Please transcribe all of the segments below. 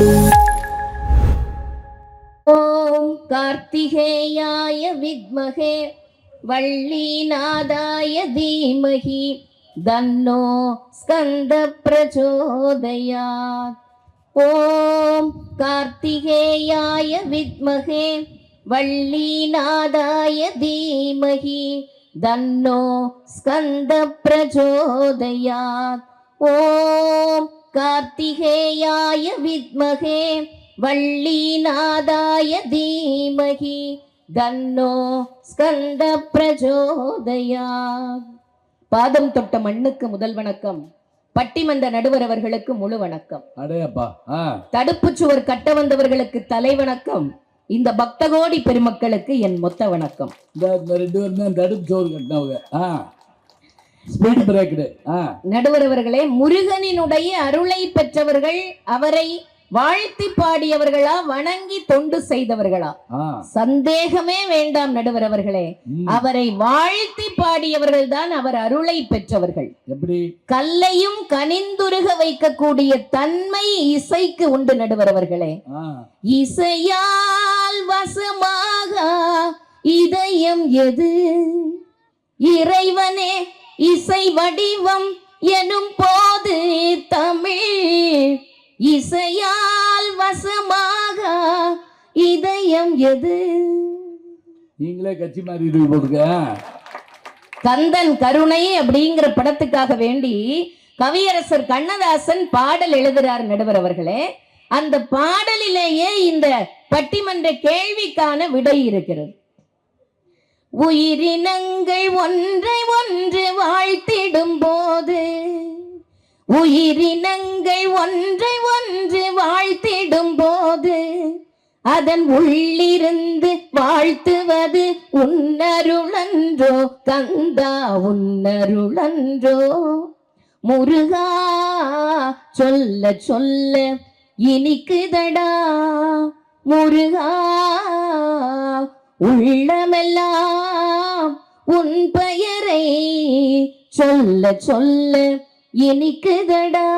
ஓம் கார்த்திகேயாய வித்மகே வள்ளீநாதாய தீமகி தன்னோ ஸ்கந்த பிரச்சோதயாத். ஓம் கார்த்திகேயாய வித்மகே வள்ளீநாதாய தீமகி தன்னோ ஸ்கந்த பிரச்சோதயாத். ஓம் कार्तिकेयाय विद्महे வள்ளீநாதாய தீமகி தன்னோ ஸ்கந்த பிரச்சோதயா பாதம் தொட்ட மண்ணுக்கு முதல் வணக்கம் பட்டிமன்ற நடுவர் அவர்களுக்கு முழு வணக்கம் அடையப்பா ஆ தடுப்புச் சுவர் கட்ட வந்தவர்களுக்கு தலை வணக்கம் இந்த பக்தகோடி பெருமக்களுக்கு என் மொத்த வணக்கம் இந்த இந்த ரெண்டு பேரும் தான் தடுப்பு சோறு கட்டினவங்க ஆ ஸ்பீட் பிரேக்கடு ஆ. நடுவர் அவர்களே முருகனினுடைய அருளை பெற்றவர்கள் அவரை வாழ்த்தி பாடியவர்களா வணங்கி தொண்டு செய்தவர்களா? சந்தேகமே வேண்டாம் நடுவர் அவர்களே. அவரை வாழ்த்தி பாடியவர்கள் தான் அவர் அருளை பெற்றவர்கள். கல்லையும் கனிந்துருக வைக்கக்கூடிய தன்மை இசைக்கு உண்டு நடுவர் அவர்களே இசையால் வசமாக இதயம் எது? இறைவனே இசை வடிவம் எனும் போது தமிழ். இசையால் வசமாக இதயம் எது? நீங்களே கட்சி போட்டுக்க. கந்தன் கருணை அப்படிங்கிற படத்துக்காக வேண்டி கவியரசர் கண்ணதாசன் பாடல் எழுதுறார் நடுவர் அவர்களே. அந்த பாடலிலேயே இந்த பட்டிமன்ற கேள்விக்கான விடை இருக்கிறது. உயிரினங்கள் ஒன்றை ஒன்று வாழ்த்திடும் போது உயிரினங்கள் ஒன்றை ஒன்று வாழ்த்திடும் போது அதன் உள்ளிருந்து வாழ்த்துவது உன்னருளன்றோ தந்தா உன்னருளன்றோ. முருகா சொல்ல சொல்ல இனிக்குதடா முருகா உள்ளமெல்லாம் உன் பெயரை சொல்ல சொல்ல இனிக்குதடா.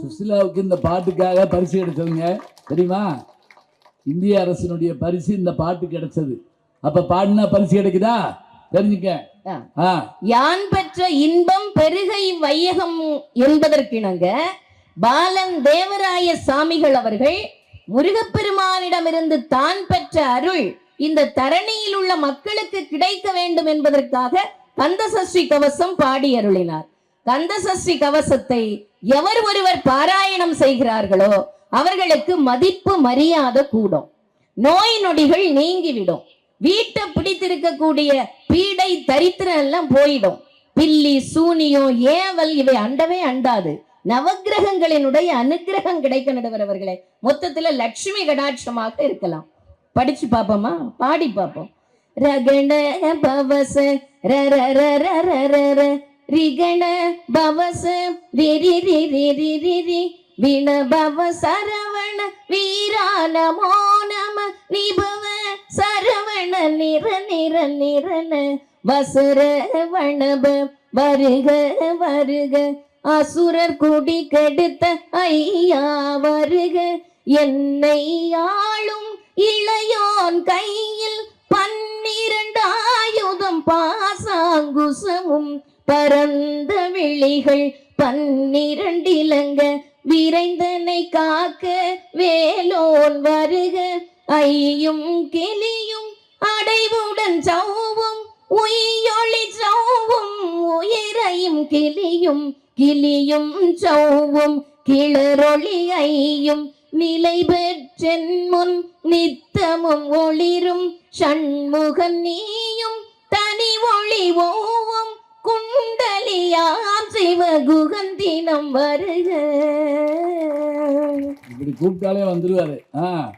சுசிலாவுக்கு இந்த பாட்டுக்காக பரிசு கிடைச்சதுங்க. தெரியுமா? இந்திய அரசினுடைய பரிசு இந்த பாட்டு கிடைச்சது. அப்ப பாடினா பரிசு கிடைக்குதா? தெரிஞ்சுக்க. யான் பெற்ற இன்பம் பெருகை வையகம் என்பதற்கிணங்க பாலன் தேவராய சாமிகள் அவர்கள் முருகப்பெருமானிடமிருந்து தான் பெற்ற அருள் இந்த தரணியில் உள்ள மக்களுக்கு கிடைக்க வேண்டும் என்பதற்காக கந்தசஷ்டி கவசம் பாடி அருளினார். கந்தசஷ்டி கவசத்தை எவர் ஒருவர் பாராயணம் செய்கிறார்களோ அவர்களுக்கு மதிப்பு மரியாதை கூடும். நோய் நொடிகள் நீங்கிவிடும். வீட்டை பிடித்திருக்கக்கூடிய பீடை தரித்திரம் எல்லாம் போயிடும். பில்லி சூனியம் ஏவல் இவை அண்டவே அண்டாது. நவக்கிரகங்களினுடைய அனுக்கிரகம் கிடைக்க நடுவரவர்களே மொத்தத்துல லட்சுமி கடாட்சமாக இருக்கலாம். படிச்சு பார்ப்போமா பாடி பார்ப்போம் ரகண பவச ர ர ர ர ர ர ர. ரிகண பவச ரி ரி ரி ரி ரி ரி ரி விண பவ சரவண வீரா நமோ நம நிபவ சரவண நிற நிற நிறன வசர வணப வருக வருக. அசுரர் குடி கெடுத்த ஐயா வருக. என்னை ஆளும் இளையோன் கையில் பன்னிரண்டு ஆயுதம் பாசாங்குசமும் பரந்த விழிகள் பன்னிரண்டிலங்க விரைந்தனை காக்க வேலோன் வருக. ஐயும் கிளியும் அடைவுடன் சௌவும் உயிரொளி சௌவும் உயிரையும் கிளியும் கிளியும் சௌவும் கிளரொளி ஐயும் நிலை பெற்றென் முன் நித்தமும் ஒளிரும். சண்முகன் நீயும் தனி ஒளி ஓவும். குண்டலியாம் சிவகுகன் தினம் வருக. இப்படி கூப்பிட்டாலே வந்துருவாரு.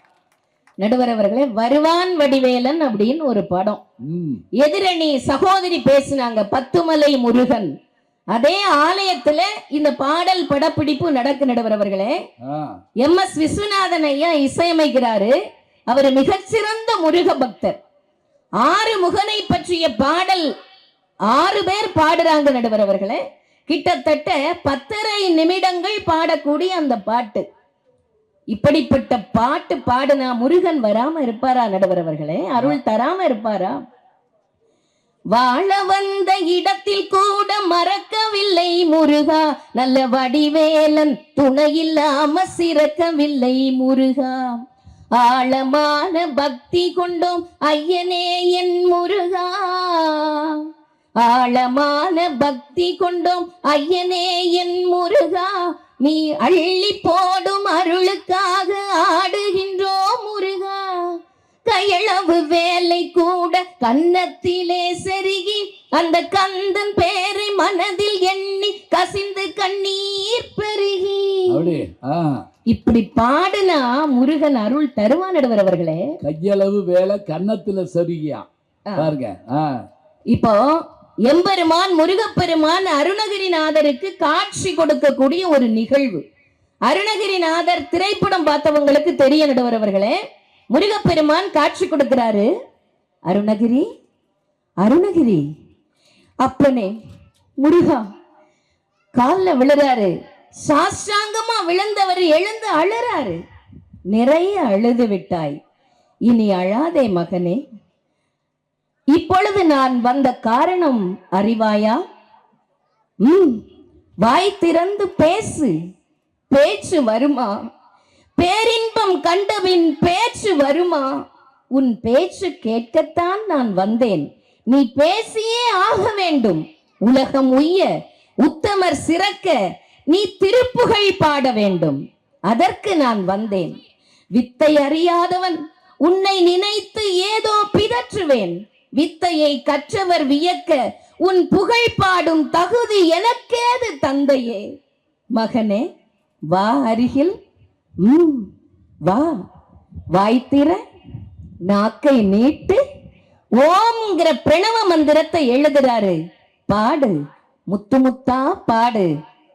நடுவர் அவர்களே வருவான் வடிவேலன் அப்படின்னு ஒரு படம். ம். எதிரணி சகோதரி பேசினாங்க பத்துமலை முருகன். அதே ஆலயத்துல இந்த பாடல் படப்பிடிப்பு நடக்கு நடுவர் அவர்களே. ஆ. எம் எஸ் விஸ்வநாதன் ஐயா இசையமைக்கிறாரு. அவர் மிகச்சிறந்த முருக பக்தர். ஆறு முகனை பற்றிய பாடல் ஆறு பேர் பாடுறாங்க நடுவர் அவர்களே. கிட்டத்தட்ட பத்தரை நிமிடங்கள் பாடக்கூடிய அந்த பாட்டு. இப்படிப்பட்ட பாட்டு பாடுனா முருகன் வராம இருப்பாரா நடுவர் அவர்களே? அருள் தராம இருப்பாரா? வாழ வந்த இடத்தில் கூட மறக்கவில்லை முருகா. நல்ல வடிவேலன் துணையில்லாம சிறக்கவில்லை முருகா. ஆழமான பக்தி கொண்டோம் ஐயனே என் முருகா. ஆழமான பக்தி கொண்டோம் ஐயனே என் முருகா. நீ அள்ளி போடும் அருளுக்காக ஆடுகின்றோம் முருகா. கையளவு வேலை கூட கன்னத்திலே செருகி அந்த கந்தன் பேரை மனதில் எண்ணி கசிந்து கண்ணீர் பெருகி. இப்படி பாடுனா முருகன் அருள் தருவான் அவர்களே. கையளவு வேலை கன்னத்துல சரியா ஆ. பாருங்க இப்போ எம்பெருமான் முருகப்பெருமான் அருணகிரிநாதருக்கு காட்சி கொடுக்கக்கூடிய ஒரு நிகழ்வு. அருணகிரிநாதர் திரைப்படம் பார்த்தவங்களுக்கு தெரிய நடுவர் அவர்களே. முருகப்பெருமான் காட்சி கொடுக்கிறாரு. அருணகிரி அருணகிரி. அப்பனே முருகா கால்ல விழுறாரு. சாஷ்டாங்கமா விழுந்தவர் எழுந்து அழுறாரு. நிறைய அழுது விட்டாய். இனி அழாதே மகனே. இப்பொழுது நான் வந்த காரணம் அறிவாயா? ம் வாய் திறந்து பேசு. பேச்சு வருமா? பேரின்பம் கண்டபின் பேச்சு வருமா? உன் பேச்சு கேட்கத்தான் நான் வந்தேன். நீ பேசியே ஆக வேண்டும். உலகம் உய்ய உத்தமர் சிறக்க நீ திருப்புகழ் பாட வேண்டும். அதற்கு நான் வந்தேன். வித்தை அறியாதவன் உன்னை நினைத்து ஏதோ பிதற்றுவேன். வித்தையை கற்றவர் வியக்க உன் புகழ் பாடும் தகுதி எனக்கேது தந்தையே? மகனே வா அருகில் ம் வா வாய்த்திர நாக்கை நீட்டு. ஓம்ங்கிற பிரணவ மந்திரத்தை எழுதுறாரு. பாடு முத்து முத்தா பாடு.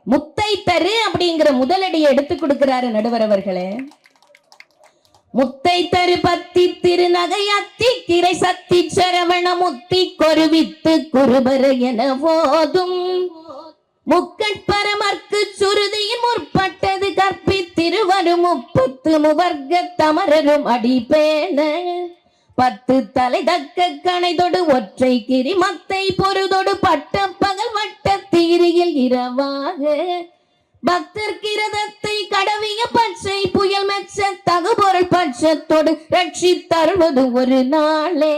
முத்தை தரு அப்படிங்கிற முதலடியை எடுத்து கொடுக்கிறாரு நடுவர் அவர்களே முத்தை தரு பத்தி திருநகை அத்தி திரை சத்தி சரவண முத்தி கொருவித்து குருபர என போதும் முக்கட்பரமர்க்கு சுருதியின் முற்ப நாடு முப்பத்து முவர்க்க தமரரும் அடிப்பேன. பத்து தலை தக்க கணைதொடு ஒற்றை கிரி மத்தை பொருதொடு பட்ட பகல் வட்ட தீரியில் இரவாக. பக்தர் கிரதத்தை கடவிய பச்சை புயல் மெச்ச தகுபொருள் பட்சத்தோடு ரட்சி தருவது ஒரு நாளே.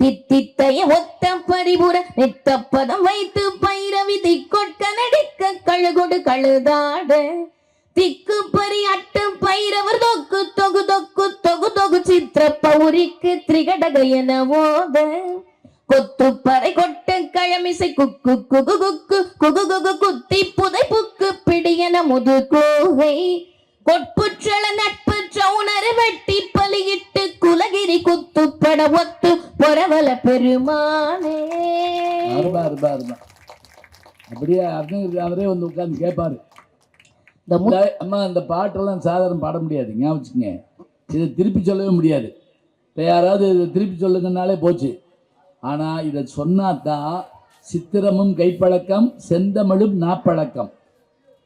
தித்தித்தைய ஒத்த பரிபுர நித்தப்பதம் வைத்து பைரவி திக்கொட்க நடிக்க கழுகொடு கழுதாட. திக்கு பறி அட்டும் பயிரவர் தொக்கு தொகு தொக்கு தொகு தொகு சித்திர பௌரிக்கு திரிகடக என ஓத. கொத்து பறை கொட்டு கழமிசை குக்கு குகு குக்கு குகு குகு குத்தி புதை புக்கு பிடியன முது கோகை. கொட்புற்றள நட்பு சவுணர் வெட்டி பலியிட்டு குலகிரி குத்துப்பட ஒத்து பொறவல பெருமானே. அப்படியே அருணகிரி அவரே வந்து உட்கார்ந்து கேட்பாரு. இந்த இந்த- அம்மா அந்த பாட்டெல்லாம் சாதாரண பாட முடியாது. ஞாபகம் இதை திருப்பி சொல்லவே முடியாது. இப்போ யாராவது இதை திருப்பி சொல்லுங்கனாலே போச்சு. ஆனால் இதை சொன்னா தான் சித்திரமும் கைப்பழக்கம் செந்தமிழும் நாப்பழக்கம்.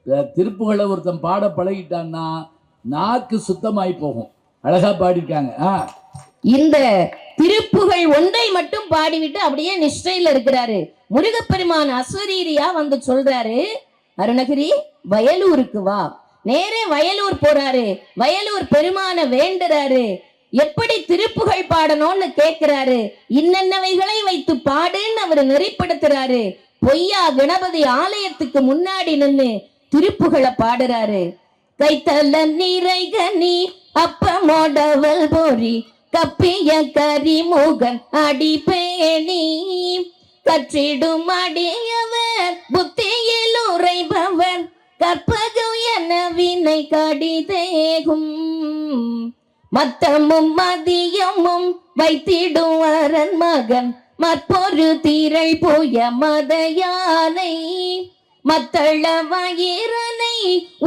இந்த திருப்புகளை ஒருத்தன் பாட பழகிட்டான்னா நாக்கு சுத்தமாகி போகும். அழகா பாடிட்டாங்க ஆ. இந்த திருப்புகள் ஒன்றை மட்டும் பாடிவிட்டு அப்படியே நிஷ்டையில இருக்கிறாரு. முருகப்பெருமான் அஸ்வரீரியா வந்து சொல்றாரு அருணகிரி வயலூருக்கு வா. நேரே வயலூர் போறாரு. வயலூர் பெருமான வேண்டுறாரு. எப்படி திருப்புகழ் பாடணும்னு கேட்கிறாரு இன்னென்னவைகளை வைத்து பாடுன்னு அவர் நெறிப்படுத்துறாரு. பொய்யா கணபதி ஆலயத்துக்கு முன்னாடி நின்று திருப்புகழை பாடுறாரு. கைத்தல கனி அப்பமோடவல் போரி கப்பிய கரிமுகன் அடிபேணி. கற்றிடும் அடியவர் புத்தியில் உரைபவர் கற்பகம் என வினை கடிதேகும். மத்தமும் மதியமும் வைத்திடும் அரண் மகன் மற்பொரு தீரள் போய மத யானை மத்தள வயிறனை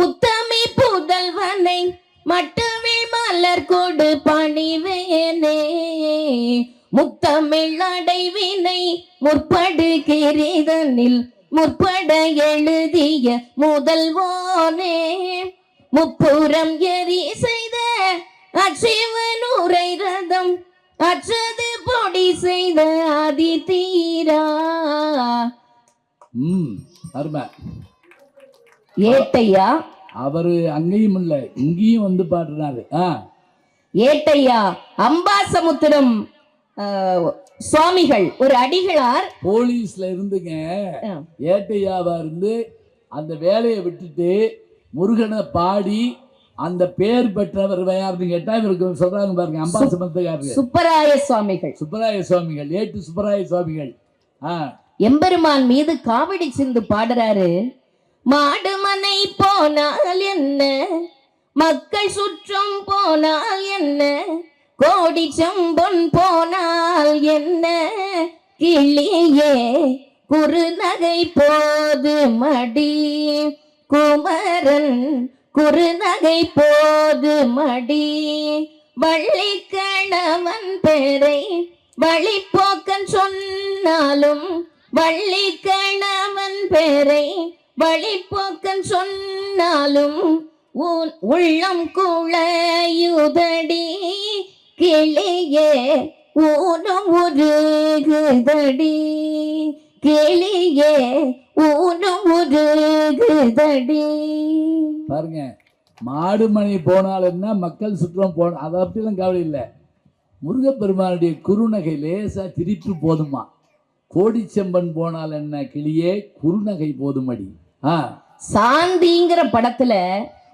உத்தமி புதல்வனை மட்டுவில் மலர் கொடு பணிவேனே. முத்தமிழ் அடைவினை முற்படுகிறதனில் முற்பட எழுதிய முதல்வோனே. முப்புறம் எரி செய்த அச்சிவனூரை ரதம் அற்றது பொடி செய்த ஆதி தீரா ம் அருமை. ஏட்டையா? அவரு அங்கேயும் இல்ல இங்கேயும் வந்து பாடுறாரு. ஏட்டையா? அம்பாசமுத்திரம் சுவாமிகள் ஒரு அடிகளார். போலீஸ்ல இருந்துங்க. ஏட்டையாவா இருந்து அந்த வேலையை விட்டுட்டு முருகனை பாடி அந்த பேர் பெற்றவர் யாருன்னு கேட்டா இவருக்கு சொல்றாங்க பாருங்க அம்பாசமத்துக்காரரு சுப்பராய சுவாமிகள். சுப்பராய சுவாமிகள் ஏட்டு சுப்பராய சுவாமிகள். ஆ. எம்பெருமான் மீது காவடி சிந்து பாடுறாரு. மாடுமனை போனால் என்ன? மக்கள் சுற்றம் போனால் என்ன? கோடி செம்பொன் போனால் என்ன? கிளியே குறுநகை போது மடி. குமரன் குறுநகை போது மடி. வள்ளி கணவன் பேரை வழிப்போக்கன் சொன்னாலும் வள்ளி கணவன் பேரை வழிப்போக்கன் சொன்னாலும் உள்ளம் குழையுதடி. கிளியே ஊனும் உருகுதடி. கிளியே ஊனும் உருகுதடி. பாருங்க மாடு மணி போனால் என்ன மக்கள் சுற்றம் போன அதை அப்படிலாம் கவலை இல்லை. முருகப்பெருமானுடைய குறுநகை லேசா திருப்பி போதுமா? கோடிச்செம்பன் போனால் என்ன கிளியே குறுநகை போதுமடி. ஆ. சாந்திங்கிற படத்துல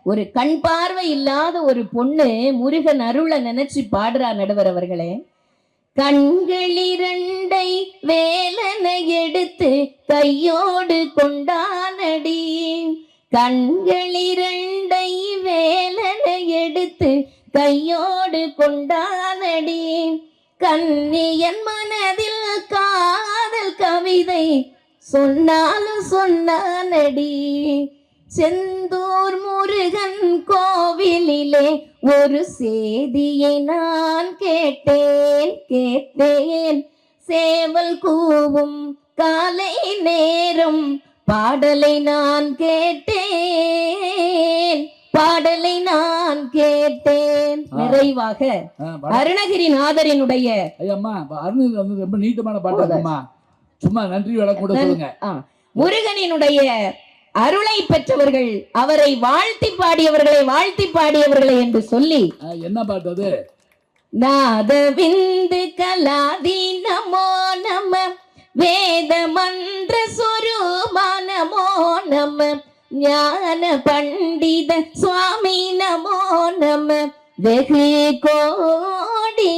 ஒரு கண் பார்வை இல்லாத ஒரு பொண்ணு முருகன் அருளை நினைச்சு பாடுறா நடுவர் அவர்களே. கண்கள் இரண்டை வேலனை எடுத்து கையோடு கொண்டானடி. கண்கள் இரண்டை வேலனை எடுத்து கையோடு கொண்டானடி. கன்னியன் மனதில் காதல் கவிதை சொன்னாலும் சொன்னானடி. செந்தூர் முருகன் கோவிலிலே ஒரு செய்தியை நான் கேட்டேன் கேட்டேன். சேவல் கூவும் காலை நேரம் பாடலை நான் கேட்டேன் பாடலை நான் கேட்டேன். நிறைவாக ஆ, வட- அருணகிரிநாதரினுடைய ஐயம்மா அருண் வந்து ரொம்ப நீட்டமான பாட்டு சும்மா நன்றி வணக்கம் கூட சொல்லுங்க. முருகனினுடைய அருளை பெற்றவர்கள் அவரை வாழ்த்தி பாடியவர்களை வாழ்த்தி பாடியவர்களை என்று சொல்லி என்ன பாட்டு அது? நாத விந்து கலாதி நமோ நம வேத மந்திர சுரூபா நமோ நம ஞான பண்டித சுவாமி நமோ நம வெகு கோடி.